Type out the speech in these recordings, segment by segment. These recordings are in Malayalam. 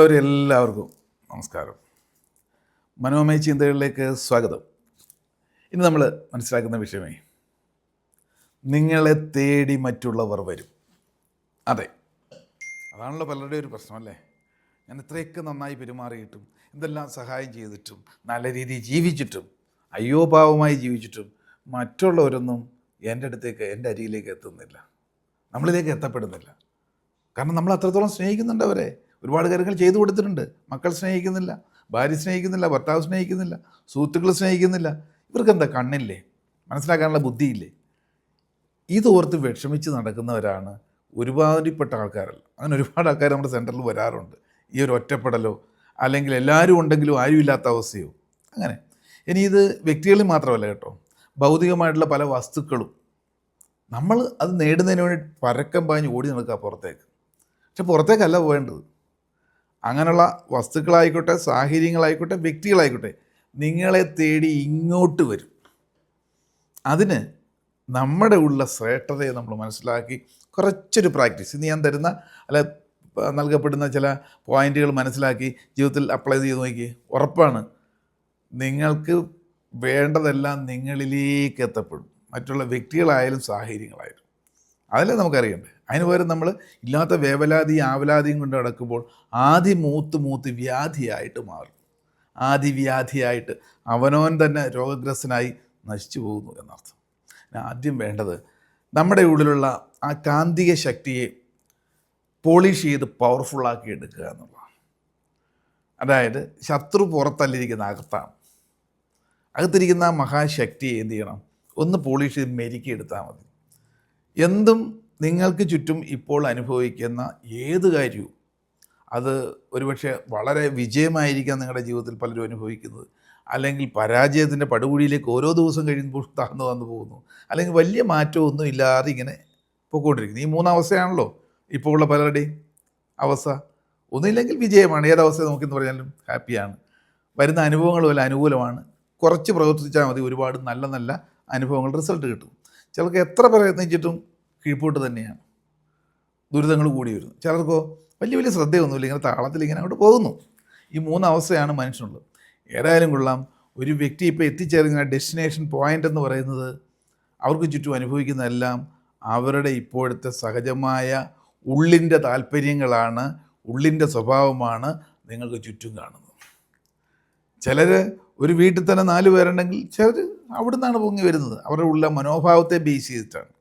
പ്രിയമുള്ളവരെ എല്ലാവർക്കും നമസ്കാരം. മനോമയ ചിന്തകളിലേക്ക് സ്വാഗതം. ഇന്ന് നമ്മൾ മനസ്സിലാക്കുന്ന വിഷയമേ നിങ്ങളെ തേടി മറ്റുള്ളവർ വരും. അതെ അതാണല്ലോ പലരുടെയും ഒരു പ്രശ്നം അല്ലേ ഞാൻ ഇത്രയൊക്കെ നന്നായി പെരുമാറിയിട്ടും എന്തെല്ലാം സഹായം ചെയ്തിട്ടും നല്ല രീതിയിൽ ജീവിച്ചിട്ടും അയ്യോഭാവമായി ജീവിച്ചിട്ടും മറ്റുള്ളവരൊന്നും എന്റെ അടുത്തേക്ക് എന്റെ അരിയിലേക്ക് എത്തുന്നില്ല. നമ്മളിലേക്ക് എത്തപ്പെടുന്നില്ല. കാരണം നമ്മൾ അത്രത്തോളം സ്നേഹിക്കുന്നുണ്ട് അവരെ. ഒരുപാട് കാര്യങ്ങൾ ചെയ്തു കൊടുത്തിട്ടുണ്ട്. മക്കൾ സ്നേഹിക്കുന്നില്ല ഭാര്യ സ്നേഹിക്കുന്നില്ല ഭർത്താവ് സ്നേഹിക്കുന്നില്ല സുഹൃത്തുക്കൾ സ്നേഹിക്കുന്നില്ല. ഇവർക്ക് എന്താ കണ്ണില്ലേ? മനസ്സിലാക്കാനുള്ള ബുദ്ധിയില്ലേ? ഇതോർത്ത് വിഷമിച്ച് നടക്കുന്നവരാണ് ഒരുപാടിപ്പെട്ട ആൾക്കാരല്ല അങ്ങനെ ഒരുപാട് ആൾക്കാർ നമ്മുടെ സെന്ററിൽ വരാറുണ്ട്. ഈ ഒരു ഒറ്റപ്പെടലോ അല്ലെങ്കിൽ എല്ലാവരും ഉണ്ടെങ്കിലും ആരും ഇല്ലാത്ത അവസ്ഥയോ? അങ്ങനെ. ഇനി ഇത് വ്യക്തികളിൽ മാത്രമല്ല കേട്ടോ. ഭൗതികമായിട്ടുള്ള പല വസ്തുക്കളും. നമ്മൾ അത് നേടുന്നതിന് വേണ്ടി പരക്കം പാഞ്ഞ് ഓടി നടക്കുക പുറത്തേക്ക്. പക്ഷെ പുറത്തേക്കല്ല പോകേണ്ടത് അങ്ങനെയുള്ള വസ്തുക്കളായിക്കോട്ടെ സാഹചര്യങ്ങളായിക്കോട്ടെ വ്യക്തികളായിക്കോട്ടെ നിങ്ങളെ തേടി ഇങ്ങോട്ട് വരും. അതിന് നമ്മുടെ ഉള്ള ശ്രേഷ്ഠതയെ നമ്മൾ മനസ്സിലാക്കി കുറച്ചൊരു പ്രാക്ടീസ്. ഇന്ന് ഞാൻ തരുന്ന അല്ല നൽകപ്പെടുന്ന ചില പോയിന്റുകൾ മനസ്സിലാക്കി ജീവിതത്തിൽ അപ്ലൈ ചെയ്ത് നോക്കി ഉറപ്പാണ് നിങ്ങൾക്ക് വേണ്ടതെല്ലാം നിങ്ങളിലേക്ക് എത്തപ്പെടും. മറ്റുള്ള വ്യക്തികളായാലും സാഹചര്യങ്ങളായാലും. അതല്ലേ നമുക്കറിയണ്ടേ? അതിന് പകരം നമ്മൾ ഇല്ലാത്ത വേവലാതി ആവലാതിയും കൊണ്ട് നടക്കുമ്പോൾ ആദ്യ മൂത്ത് മൂത്ത് വ്യാധിയായിട്ട് മാറും. ആദി വ്യാധിയായിട്ട് അവനവൻ തന്നെ രോഗഗ്രസ്തനായി നശിച്ചു പോകുന്നു എന്നർത്ഥം. ആദ്യം വേണ്ടത് നമ്മുടെ ഉള്ളിലുള്ള ആ കാന്തിക ശക്തിയെ പോളിഷ് ചെയ്ത് പവർഫുള്ളാക്കി എടുക്കുക എന്നുള്ളതാണ്. അതായത് ശത്രു പുറത്തല്ലിരിക്കുന്ന അകത്താണ്. അകത്തിരിക്കുന്ന ആ മഹാശക്തിയെ എന്ത് ചെയ്യണം? ഒന്ന് പോളിഷ് ചെയ്ത് മെരുക്കിയെടുത്താൽ മതി. എന്തും നിങ്ങൾക്ക് ചുറ്റും ഇപ്പോൾ അനുഭവിക്കുന്ന ഏത് കാര്യവും അത് ഒരുപക്ഷെ വളരെ വിജയമായിരിക്കാം നിങ്ങളുടെ ജീവിതത്തിൽ പലരും അനുഭവിക്കുന്നത്. അല്ലെങ്കിൽ പരാജയത്തിന്റെ പടുകുഴിയിലേക്ക് ഓരോ ദിവസം കഴിയുമ്പോൾ താഴ്ന്നു വന്നു പോകുന്നു. അല്ലെങ്കിൽ വലിയ മാറ്റമൊന്നും ഇല്ലാതെ ഇങ്ങനെ പോയിക്കൊണ്ടിരിക്കുന്നു ഈ മൂന്നവസ്ഥയാണല്ലോ ഇപ്പോൾ ഉള്ള പലരുടെയും അവസ്ഥ. ഒന്നുമില്ലെങ്കിൽ വിജയമാണ്. ഏതവസ്ഥ നമുക്കെന്ന് പറഞ്ഞാലും ഹാപ്പിയാണ്. വരുന്ന അനുഭവങ്ങൾ പോലെ അനുകൂലമാണ്. കുറച്ച് പ്രവർത്തിച്ചാൽ മതി. ഒരുപാട് നല്ല നല്ല അനുഭവങ്ങൾ റിസൾട്ട് കിട്ടും. ചിലർക്ക് എത്ര പ്രയത്നിച്ചിട്ടും കീഴ്പോട്ട് തന്നെയാണ്. ദുരിതങ്ങൾ കൂടി വരുന്നു. ചിലർക്കോ വലിയ വലിയ ശ്രദ്ധയൊന്നുമില്ല. ഇങ്ങനെ താളത്തിൽ ഇങ്ങനെ അങ്ങോട്ട് പോകുന്നു. ഈ മൂന്ന് അവസ്ഥയാണ് മനുഷ്യനുള്ളത്. ഏതായാലും കൊള്ളാം. ഒരു വ്യക്തി ഇപ്പോൾ എത്തിച്ചേർന്ന ഡെസ്റ്റിനേഷൻ പോയിന്റ് എന്ന് പറയുന്നത് അവർക്ക് ചുറ്റും അനുഭവിക്കുന്നതെല്ലാം അവരുടെ ഇപ്പോഴത്തെ സഹജമായ ഉള്ളിന്റെ താല്പര്യങ്ങളാണ് ഉള്ളിന്റെ സ്വഭാവമാണ് നിങ്ങൾക്ക് ചുറ്റും കാണുന്നത്. ചിലർ ഒരു വീട്ടിൽ തന്നെ നാല് പേരുണ്ടെങ്കിൽ ചിലർ അവിടുന്നാണ് പൊങ്ങി വരുന്നത്. അവരുടെ ഉള്ള മനോഭാവത്തെ ബേസ് ചെയ്തിട്ടാണ്.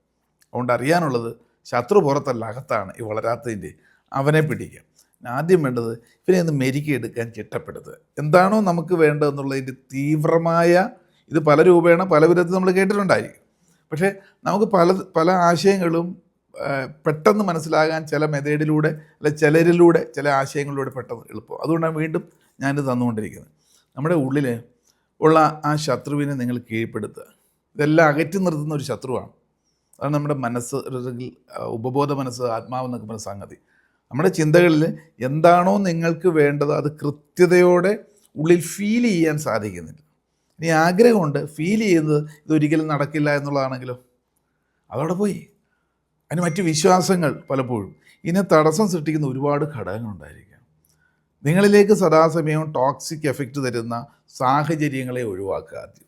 അതുകൊണ്ട് അറിയാനുള്ളത് ശത്രു പുറത്തല്ല അകത്താണ്. ഈ വളരാത്തതിന്റെ അവനെ പിടിക്കുക ആദ്യം വേണ്ടത് ഇവനെ ഒന്ന് മെരുക്കിയെടുക്കാൻ ചിട്ടപ്പെടുത്തുക. എന്താണോ നമുക്ക് വേണ്ടതെന്നുള്ളതിന്റെ തീവ്രമായ ഇത് പല രൂപേണ പല വിധത്തിൽ നമ്മൾ കേട്ടിട്ടുണ്ടായിരിക്കും. പക്ഷേ നമുക്ക് പല പല ആശയങ്ങളും പെട്ടെന്ന് മനസ്സിലാകാൻ ചില മെതേഡിലൂടെ അല്ലെ ചിലരിലൂടെ ചില ആശയങ്ങളിലൂടെ പെട്ടെന്ന് എളുപ്പം. അതുകൊണ്ടാണ് വീണ്ടും ഞാനിത് തന്നുകൊണ്ടിരിക്കുന്നത്. നമ്മുടെ ഉള്ളിൽ ഉള്ള ആ ശത്രുവിനെ നിങ്ങൾ കീഴ്പ്പെടുത്തുക. ഇതെല്ലാം അകറ്റി നിർത്തുന്ന ഒരു ശത്രുവാണ്. അതാണ് നമ്മുടെ മനസ്സ് അല്ലെങ്കിൽ ഉപബോധ മനസ്സ് ആത്മാവെന്നൊക്കെ പറഞ്ഞ സംഗതി. നമ്മുടെ ചിന്തകളിൽ എന്താണോ നിങ്ങൾക്ക് വേണ്ടത് അത് കൃത്യതയോടെ ഉള്ളിൽ ഫീൽ ചെയ്യാൻ സാധിക്കുന്നില്ല. ഇനി ആഗ്രഹമുണ്ട് ഫീൽ ചെയ്യുന്നത് ഇതൊരിക്കലും നടക്കില്ല എന്നുള്ളതാണെങ്കിലോ? അതവിടെ പോയി. അതിന് മറ്റ് വിശ്വാസങ്ങൾ പലപ്പോഴും. ഇതിനെ തടസ്സം സൃഷ്ടിക്കുന്ന ഒരുപാട് ഘടകങ്ങളുണ്ടായിരിക്കാം നിങ്ങളിലേക്ക് സദാസമയവും ടോക്സിക് എഫക്റ്റ് തരുന്ന സാഹചര്യങ്ങളെ ഒഴിവാക്കുക ആദ്യം.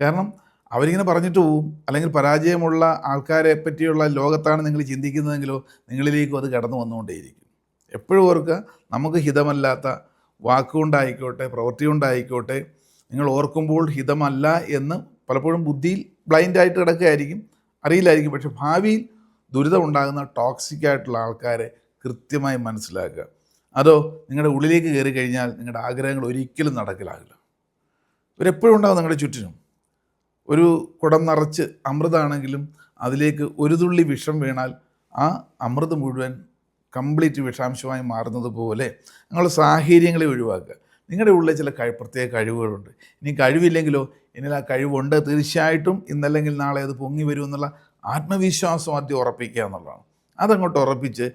കാരണം അവരിങ്ങനെ പറഞ്ഞിട്ട് പോവും. അല്ലെങ്കിൽ പരാജയമുള്ള ആൾക്കാരെ പറ്റിയുള്ള ലോകത്താണ് നിങ്ങൾ ചിന്തിക്കുന്നതെങ്കിലോ നിങ്ങളിലേക്കും അത് കടന്നു വന്നുകൊണ്ടേയിരിക്കും. എപ്പോഴും ഓർക്കുക നമുക്ക് ഹിതമല്ലാത്ത വാക്കുകൊണ്ടായിക്കോട്ടെ പ്രവൃത്തി കൊണ്ടായിക്കോട്ടെ നിങ്ങൾ ഓർക്കുമ്പോൾ ഹിതമല്ല എന്ന് പലപ്പോഴും ബുദ്ധിയിൽ ബ്ലൈൻഡായിട്ട് കിടക്കുകയായിരിക്കും. അറിയില്ലായിരിക്കും. പക്ഷേ ഭാവിയിൽ ദുരിതം ഉണ്ടാകുന്ന ടോക്സിക് ആയിട്ടുള്ള ആൾക്കാരെ കൃത്യമായി മനസ്സിലാക്കുക. അതോ നിങ്ങളുടെ ഉള്ളിലേക്ക് കയറി കഴിഞ്ഞാൽ നിങ്ങളുടെ ആഗ്രഹങ്ങൾ ഒരിക്കലും നടക്കലാകില്ല. ഇവരെപ്പോഴും ഉണ്ടാകും നിങ്ങളുടെ ചുറ്റിനും. ഒരു കുടം നിറച്ച് അമൃതാണെങ്കിലും അതിലേക്ക് ഒരു തുള്ളി വിഷം വീണാൽ ആ അമൃത് മുഴുവൻ കംപ്ലീറ്റ് വിഷാംശമായി മാറുന്നത് പോലെ നിങ്ങളുടെ സാഹചര്യങ്ങളെ ഒഴിവാക്കുക. നിങ്ങളുടെ ഉള്ളിൽ ചില കഴി പ്രത്യേക കഴിവുകളുണ്ട്. ഇനി കഴിവില്ലെങ്കിലോ ഇനി ആ കഴിവുണ്ട് തീർച്ചയായിട്ടും ഇന്നല്ലെങ്കിൽ നാളെ അത് പൊങ്ങി വരും എന്നുള്ള ആത്മവിശ്വാസം ആദ്യം ഉറപ്പിക്കുക എന്നുള്ളതാണ്. അതങ്ങോട്ട് ഉറപ്പിച്ച്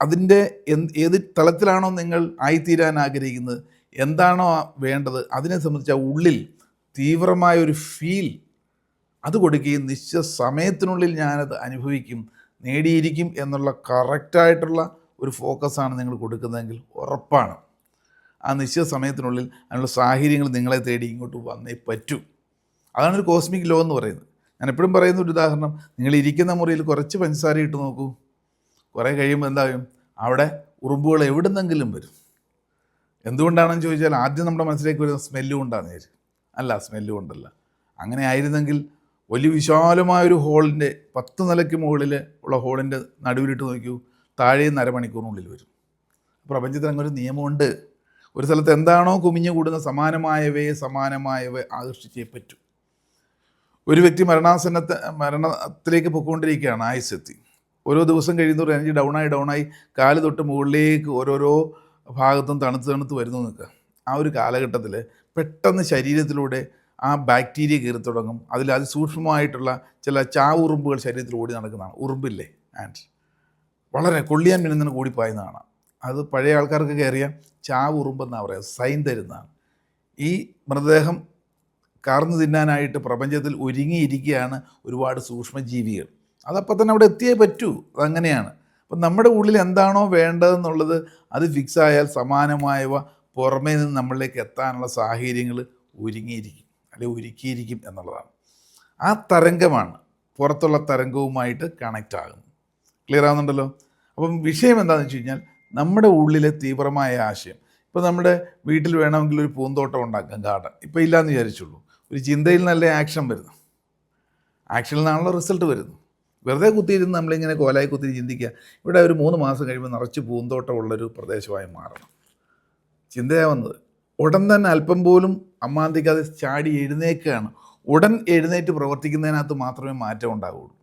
അതിന്റെ എന്ത് ഏത് തലത്തിലാണോ നിങ്ങൾ ആയിത്തീരാൻ ആഗ്രഹിക്കുന്നത് എന്താണോ വേണ്ടത് അതിനെ സംബന്ധിച്ച് ആ ഉള്ളിൽ തീവ്രമായ ഒരു ഫീൽ അത് കൊടുക്കുകയും നിശ്ചിത സമയത്തിനുള്ളിൽ ഞാനത് അനുഭവിക്കും നേടിയിരിക്കും എന്നുള്ള കറക്റ്റായിട്ടുള്ള ഒരു ഫോക്കസാണ് നിങ്ങൾ കൊടുക്കുന്നതെങ്കിൽ ഉറപ്പാണ്. ആ നിശ്ചിത സമയത്തിനുള്ളിൽ അതിനുള്ള സാഹചര്യങ്ങൾ നിങ്ങളെ തേടി ഇങ്ങോട്ട് വന്നേ പറ്റൂ. അതാണ് ഒരു കോസ്മിക് ലോ എന്ന് പറയുന്നത്. ഞാൻ എപ്പോഴും പറയുന്ന ഒരു ഉദാഹരണം നിങ്ങൾ ഇരിക്കുന്ന മുറിയിൽ കുറച്ച് പഞ്ചസാര ഇട്ട് നോക്കൂ. കുറേ കഴിയുമ്പോൾ എന്താകും അവിടെ ഉറുമ്പുകൾ എവിടുന്നെങ്കിലും വരും. എന്തുകൊണ്ടാണെന്ന് ചോദിച്ചാൽ ആദ്യം നമ്മുടെ മനസ്സിലേക്ക് വരുന്ന സ്മെല്ലും ഞാൻ അല്ല സ്മെല്ലും ഉണ്ടല്ല. അങ്ങനെ ആയിരുന്നെങ്കിൽ വലിയ വിശാലമായ ഒരു ഹോളിന്റെ പത്ത് നിലയ്ക്ക് മുകളിൽ ഉള്ള ഹോളിന്റെ നടുവിലിട്ട് നോക്കൂ താഴെ അരമണിക്കൂറിനുള്ളിൽ വരും. പ്രപഞ്ചത്തിന് അങ്ങനെ ഒരു നിയമമുണ്ട്. ഒരു സ്ഥലത്ത് എന്താണോ കുമിഞ്ഞു കൂടുന്ന സമാനമായവയെ സമാനമായവ ആകർഷിച്ചേ പറ്റൂ. ഒരു വ്യക്തി മരണാസന്നത്തെ മരണത്തിലേക്ക് പൊയ്ക്കൊണ്ടിരിക്കുകയാണ് ആയുസ്സെത്തി. ഓരോ ദിവസം കഴിയുന്നവർ എനർജി ഡൗണായി ഡൗണായി കാൽ തൊട്ട് മുകളിലേക്ക് ഓരോരോ ഭാഗത്തും തണുത്ത് തണുത്ത് വരുന്നു നിൽക്കുക. ആ ഒരു കാലഘട്ടത്തിൽ പെട്ടെന്ന് ശരീരത്തിലൂടെ ആ ബാക്ടീരിയ കയറി തുടങ്ങും. അതിൽ അതിസൂക്ഷ്മമായിട്ടുള്ള ചില ചാവുറുമ്പുകൾ ശരീരത്തിൽ ഓടി നടക്കുന്നതാണ്. ഉറുമ്പില്ലേ ആൻഡ് വളരെ കൊള്ളിയാൻ മിന്നുന്ന കൂടിപ്പായുന്നതാണ്. അത് പഴയ ആൾക്കാർക്കൊക്കെ അറിയാം. ചാവുറുമ്പെന്നാണ് പറയുക സൈൻ തരുന്നതാണ്. ഈ മൃതദേഹം കാർന്നു തിന്നാനായിട്ട് പ്രപഞ്ചത്തിൽ ഒരുങ്ങിയിരിക്കുകയാണ് ഒരുപാട് സൂക്ഷ്മജീവികൾ. അതപ്പം തന്നെ അവിടെ എത്തിയേ പറ്റൂ. അതങ്ങനെയാണ്. അപ്പം നമ്മുടെ ഉള്ളിൽ എന്താണോ വേണ്ടതെന്നുള്ളത് അത് ഫിക്സ് ആയാൽ സമാനമായവ പുറമേ നിന്ന് നമ്മളിലേക്ക് എത്താനുള്ള സാഹചര്യങ്ങൾ ഒരുങ്ങിയിരിക്കും അല്ലെങ്കിൽ ഒരുക്കിയിരിക്കും എന്നുള്ളതാണ്. ആ തരംഗമാണ് പുറത്തുള്ള തരംഗവുമായിട്ട് കണക്റ്റ് ആകുന്നത്. ക്ലിയർ ആവുന്നുണ്ടല്ലോ? അപ്പം വിഷയം എന്താണെന്ന് വെച്ച് കഴിഞ്ഞാൽ നമ്മുടെ ഉള്ളിലെ തീവ്രമായ ആശയം. ഇപ്പോൾ നമ്മുടെ വീട്ടിൽ വേണമെങ്കിൽ ഒരു പൂന്തോട്ടം ഉണ്ടാക്കാം ഗാർഡൻ ഇപ്പോൾ ഇല്ലയെന്ന് വിചാരിച്ചുള്ളൂ. ഒരു ചിന്തയിൽ നല്ല ആക്ഷൻ വരുന്നു. ആക്ഷനിൽ നിന്നാണല്ലോ റിസൾട്ട് വരുന്നു വെറുതെ കുത്തിയിരുന്ന് നമ്മളിങ്ങനെ കോലായി കുത്തി ചിന്തിക്കുക. ഇവിടെ ഒരു മൂന്ന് മാസം കഴിയുമ്പോൾ നിറച്ച് പൂന്തോട്ടമുള്ളൊരു പ്രദേശമായി മാറണം. ചിന്തയാ വന്നത്. ഉടൻ തന്നെ അല്പം പോലും അമ്മാന്തിക്കാതെ ചാടി എഴുന്നേക്കുകയാണ് ഉടൻ എഴുന്നേറ്റ് പ്രവർത്തിക്കുന്നതിനകത്ത് മാത്രമേ മാറ്റം ഉണ്ടാവുകയുള്ളൂ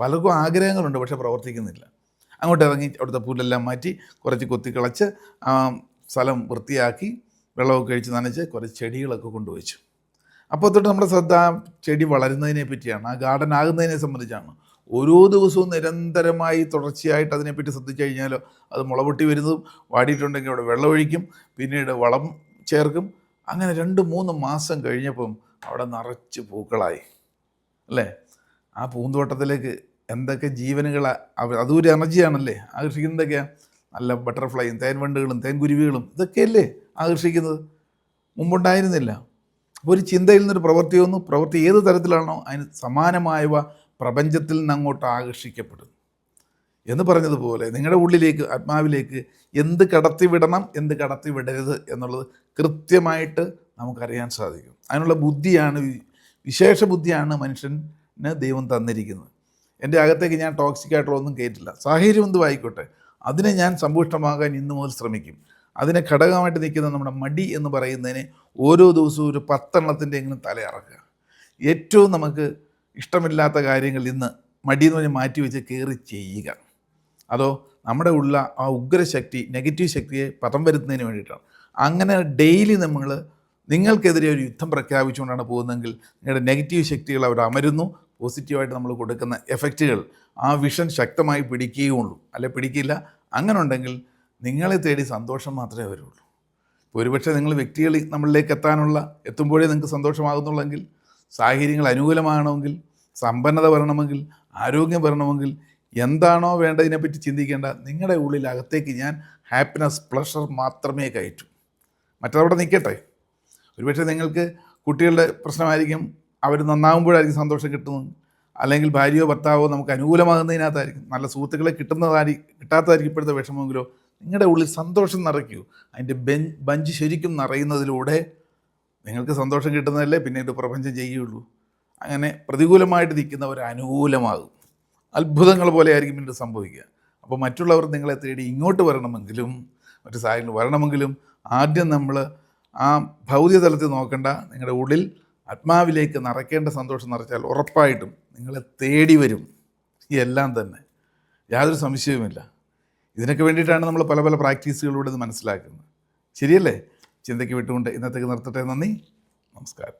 പലർക്കും ആഗ്രഹങ്ങളുണ്ട് പക്ഷെ പ്രവർത്തിക്കുന്നില്ല. അങ്ങോട്ട് ഇറങ്ങി അവിടുത്തെ പുല്ലെല്ലാം മാറ്റി കുറച്ച് കൊത്തിക്കളച്ച് സ്ഥലം വൃത്തിയാക്കി വെള്ളമൊക്കെ കഴിച്ച് നനച്ച് കുറച്ച് ചെടികളൊക്കെ കൊണ്ടുവച്ചു. അപ്പോൾ തൊട്ട് നമ്മുടെ ശ്രദ്ധ ചെടി വളരുന്നതിനെ പറ്റിയാണ് ആ ഗാർഡൻ ആകുന്നതിനെ സംബന്ധിച്ചാണ്. ഓരോ ദിവസവും നിരന്തരമായി തുടർച്ചയായിട്ട് അതിനെപ്പറ്റി ശ്രദ്ധിച്ചു കഴിഞ്ഞാലോ അത് മുളപൊട്ടി വരുന്നതും വാടിയിട്ടുണ്ടെങ്കിൽ അവിടെ വെള്ളമൊഴിക്കും പിന്നീട് വളം ചേർക്കും. അങ്ങനെ രണ്ട് മൂന്ന് മാസം കഴിഞ്ഞപ്പം അവിടെ നിറച്ച് പൂക്കളായി. അല്ലേ? ആ പൂന്തോട്ടത്തിലേക്ക് എന്തൊക്കെ ജീവനുകൾ അതും ഒരു എനർജിയാണല്ലേ ആകർഷിക്കുന്നതൊക്കെയാണ് നല്ല ബട്ടർഫ്ലൈയും തേൻവണ്ടുകളും തേൻകുരുവികളും ഇതൊക്കെയല്ലേ ആകർഷിക്കുന്നത്? മുമ്പുണ്ടായിരുന്നില്ല. അപ്പോൾ ഒരു ചിന്തയിൽ നിന്നൊരു പ്രവൃത്തി വന്നു. പ്രവൃത്തി ഏത് തരത്തിലാണോ അതിന് സമാനമായവ പ്രപഞ്ചത്തിൽ നിന്ന് അങ്ങോട്ട് ആകർഷിക്കപ്പെടും എന്ന് പറഞ്ഞതുപോലെ നിങ്ങളുടെ ഉള്ളിലേക്ക് ആത്മാവിലേക്ക് എന്ത് കടത്തിവിടണം എന്ത് കടത്തിവിടരുത് എന്നുള്ളത് കൃത്യമായിട്ട് നമുക്കറിയാൻ സാധിക്കും. അതിനുള്ള ബുദ്ധിയാണ് വിശേഷ ബുദ്ധിയാണ് മനുഷ്യന് ദൈവം തന്നിരിക്കുന്നത്. എന്റെ അകത്തേക്ക് ഞാൻ ടോക്സിക് ആയിട്ടുള്ള ഒന്നും കയറ്റില്ല സാഹചര്യം എന്തും ആയിക്കോട്ടെ. അതിനെ ഞാൻ സമ്പുഷ്ടമാകാൻ ഇന്നു മുതൽ ശ്രമിക്കും. അതിനെ ഘടകമായിട്ട് നിൽക്കുന്ന നമ്മുടെ മടി എന്ന് പറയുന്നതിനെ ഓരോ ദിവസവും ഒരു പത്തെണ്ണത്തിന്റെ എങ്കിലും തലയിറക്കുക ഏറ്റവും നമുക്ക് ഇഷ്ടമില്ലാത്ത കാര്യങ്ങൾ ഇന്ന് മടി എന്ന് പറഞ്ഞ് മാറ്റി വെച്ച് കയറി ചെയ്യുക. അതോ നമ്മുടെ ഉള്ള ആ ഉഗ്രശക്തി നെഗറ്റീവ് ശക്തിയെ പദം വരുത്തുന്നതിന് വേണ്ടിയിട്ടാണ്. അങ്ങനെ ഡെയിലി നമ്മൾ നിങ്ങൾക്കെതിരെ ഒരു യുദ്ധം പ്രഖ്യാപിച്ചുകൊണ്ടാണ് പോകുന്നതെങ്കിൽ നിങ്ങളുടെ നെഗറ്റീവ് ശക്തികൾ അവർ അമരുന്നു. പോസിറ്റീവായിട്ട് നമ്മൾ കൊടുക്കുന്ന എഫക്റ്റുകൾ ആ വിഷൻ ശക്തമായി പിടിക്കുകയുള്ളൂ. അല്ലെ പിടിക്കില്ല. അങ്ങനെ ഉണ്ടെങ്കിൽ നിങ്ങളെ തേടി സന്തോഷം മാത്രമേ വരുള്ളൂ. ഒരുപക്ഷെ നിങ്ങൾ വ്യക്തികൾ നമ്മളിലേക്ക് എത്താനുള്ള എത്തുമ്പോഴേ നിങ്ങൾക്ക് സന്തോഷമാകുന്നുള്ളെങ്കിൽ സാഹചര്യങ്ങൾ അനുകൂലമാകണമെങ്കിൽ സമ്പന്നത വരണമെങ്കിൽ ആരോഗ്യം വരണമെങ്കിൽ എന്താണോ വേണ്ടതിനെപ്പറ്റി ചിന്തിക്കേണ്ട നിങ്ങളുടെ ഉള്ളിൽ അകത്തേക്ക് ഞാൻ ഹാപ്പിനെസ് പ്ലഷർ മാത്രമേ കയറ്റൂ. മറ്റതവിടെ നിൽക്കട്ടെ. ഒരുപക്ഷെ നിങ്ങൾക്ക് കുട്ടികളുടെ പ്രശ്നമായിരിക്കും അവർ നന്നാകുമ്പോഴായിരിക്കും സന്തോഷം കിട്ടുന്നത്. അല്ലെങ്കിൽ ഭാര്യയോ ഭർത്താവോ നമുക്ക് അനുകൂലമാകുന്നതിനകത്തായിരിക്കും. നല്ല സുഹൃത്തുക്കളെ കിട്ടുന്നതായി കിട്ടാത്തതായിരിക്കും ഇപ്പോഴത്തെ വിഷമമെങ്കിലോ നിങ്ങളുടെ ഉള്ളിൽ സന്തോഷം നിറയ്ക്കൂ. അതിന്റെ ബെ ബഞ്ച് ശരിക്കും നിറയുന്നതിലൂടെ നിങ്ങൾക്ക് സന്തോഷം കിട്ടുന്നതല്ലേ? ഇത് പ്രപഞ്ചം ചെയ്യുകയുള്ളൂ. അങ്ങനെ പ്രതികൂലമായിട്ട് നിൽക്കുന്നവർ അനുകൂലമാകും. അത്ഭുതങ്ങൾ പോലെ ആയിരിക്കും പിന്നീട് സംഭവിക്കുക. അപ്പോൾ മറ്റുള്ളവർ നിങ്ങളെ തേടി ഇങ്ങോട്ട് വരണമെങ്കിലും മറ്റു സാഹചര്യങ്ങൾ വരണമെങ്കിലും ആദ്യം നമ്മൾ ആ ഭൗതിക തലത്തിൽ നോക്കേണ്ട. നിങ്ങളുടെ ഉള്ളിൽ ആത്മാവിലേക്ക് നിറയ്ക്കേണ്ട സന്തോഷം നിറച്ചാൽ ഉറപ്പായിട്ടും നിങ്ങളെ തേടി വരും. എല്ലാം തന്നെ. യാതൊരു സംശയവുമില്ല. ഇതിനൊക്കെ വേണ്ടിയിട്ടാണ് നമ്മൾ പല പല പ്രാക്ടീസുകളിലൂടെ ഇത് മനസ്സിലാക്കുന്നത്. ശരിയല്ലേ? ചിന്തയ്ക്ക് വിട്ടുകൊണ്ട് ഇന്നത്തേക്ക് നിർത്തട്ടെ. നന്ദി. നമസ്കാരം.